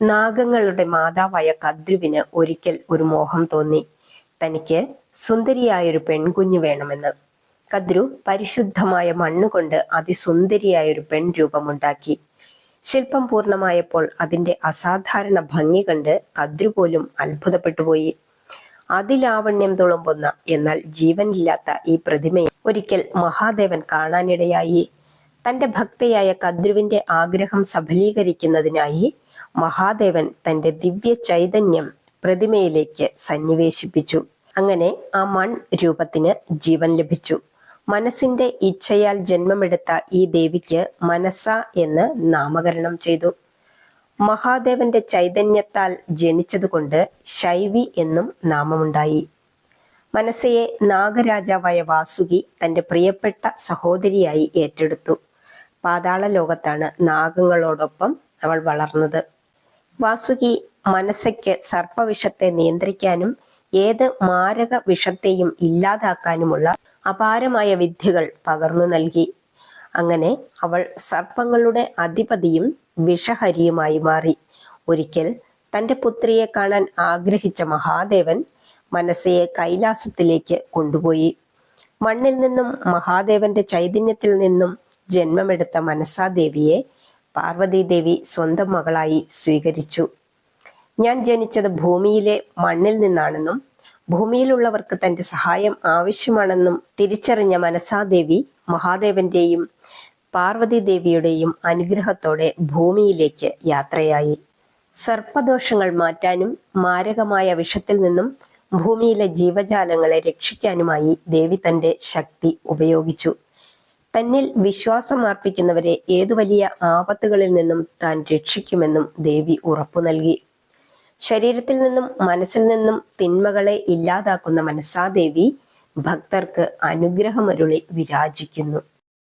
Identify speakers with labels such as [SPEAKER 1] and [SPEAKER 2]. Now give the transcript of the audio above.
[SPEAKER 1] നാഗങ്ങളുടെ മാതാവായ കദ്രുവിന് ഒരിക്കൽ ഒരു മോഹം തോന്നി. തനിക്ക് സുന്ദരിയായൊരു പെൺകുഞ്ഞു വേണമെന്ന്. കദ്രു പരിശുദ്ധമായ മണ്ണുകൊണ്ട് അതിസുന്ദരിയായൊരു പെൺരൂപമുണ്ടാക്കി. ശില്പം പൂർണമായപ്പോൾ അതിന്റെ അസാധാരണ ഭംഗി കണ്ട് കദ്രു പോലും അത്ഭുതപ്പെട്ടുപോയി. അതിലാവണ്യം തുളുമ്പുന്ന എന്നാൽ ജീവനില്ലാത്ത ഈ പ്രതിമയെ ഒരിക്കൽ മഹാദേവൻ കാണാനിടയായി. തന്റെ ഭക്തയായ കദ്രുവിന്റെ ആഗ്രഹം സഫലീകരിക്കുന്നതിനായി മഹാദേവൻ തന്റെ ദിവ്യ ചൈതന്യം പ്രതിമയിലേക്ക് സന്നിവേശിപ്പിച്ചു. അങ്ങനെ ആ മൺ രൂപത്തിന് ജീവൻ ലഭിച്ചു. മനസ്സിന്റെ ഇച്ഛയാൽ ജന്മമെടുത്ത ഈ ദേവിക്ക് മനസ്സ എന്ന് നാമകരണം ചെയ്തു. മഹാദേവന്റെ ചൈതന്യത്താൽ ജനിച്ചതുകൊണ്ട് ശൈവി എന്നും നാമമുണ്ടായി. മനസ്സയെ നാഗരാജാവായ വാസുകി തന്റെ പ്രിയപ്പെട്ട സഹോദരിയായി ഏറ്റെടുത്തു. പാതാള ലോകത്താണ് നാഗങ്ങളോടൊപ്പം അവൾ വളർന്നത്. വാസുകി മനസ്സയ്ക്ക് സർപ്പവിഷത്തെ നിയന്ത്രിക്കാനും ഏത് മാരക വിഷത്തെയും ഇല്ലാതാക്കാനുമുള്ള അപാരമായ വിദ്യകൾ പകർന്നു നൽകി. അങ്ങനെ അവൾ സർപ്പങ്ങളുടെ അധിപതിയും വിഷഹരിയുമായി മാറി. ഒരിക്കൽ തന്റെ പുത്രിയെ കാണാൻ ആഗ്രഹിച്ച മഹാദേവൻ മനസ്സയെ കൈലാസത്തിലേക്ക് കൊണ്ടുപോയി. മണ്ണിൽ നിന്നും മഹാദേവന്റെ ചൈതന്യത്തിൽ നിന്നും ജന്മമെടുത്ത മനസാദേവിയെ പാർവതീദേവി സ്വന്തം മകളായി സ്വീകരിച്ചു. ഞാൻ ജനിച്ചത് ഭൂമിയിലെ മണ്ണിൽ നിന്നാണെന്നും ഭൂമിയിലുള്ളവർക്ക് തന്റെ സഹായം ആവശ്യമാണെന്നും തിരിച്ചറിഞ്ഞ മനസാദേവി മഹാദേവന്റെയും പാർവതി ദേവിയുടെയും അനുഗ്രഹത്തോടെ ഭൂമിയിലേക്ക് യാത്രയായി. സർപ്പദോഷങ്ങൾ മാറ്റാനും മാരകമായ വിഷത്തിൽ നിന്നും ഭൂമിയിലെ ജീവജാലങ്ങളെ രക്ഷിക്കാനുമായി ദേവി തന്റെ ശക്തി ഉപയോഗിച്ചു. തന്നിൽ വിശ്വാസം അർപ്പിക്കുന്നവരെ ഏതു വലിയ ആപത്തുകളിൽ നിന്നും താൻ രക്ഷിക്കുമെന്നും ദേവി ഉറപ്പു നൽകി. ശരീരത്തിൽ നിന്നും മനസ്സിൽ നിന്നും തിന്മകളെ ഇല്ലാതാക്കുന്ന മനസ്സാദേവി ഭക്തർക്ക് അനുഗ്രഹമരുളി വിരാജിക്കുന്നു.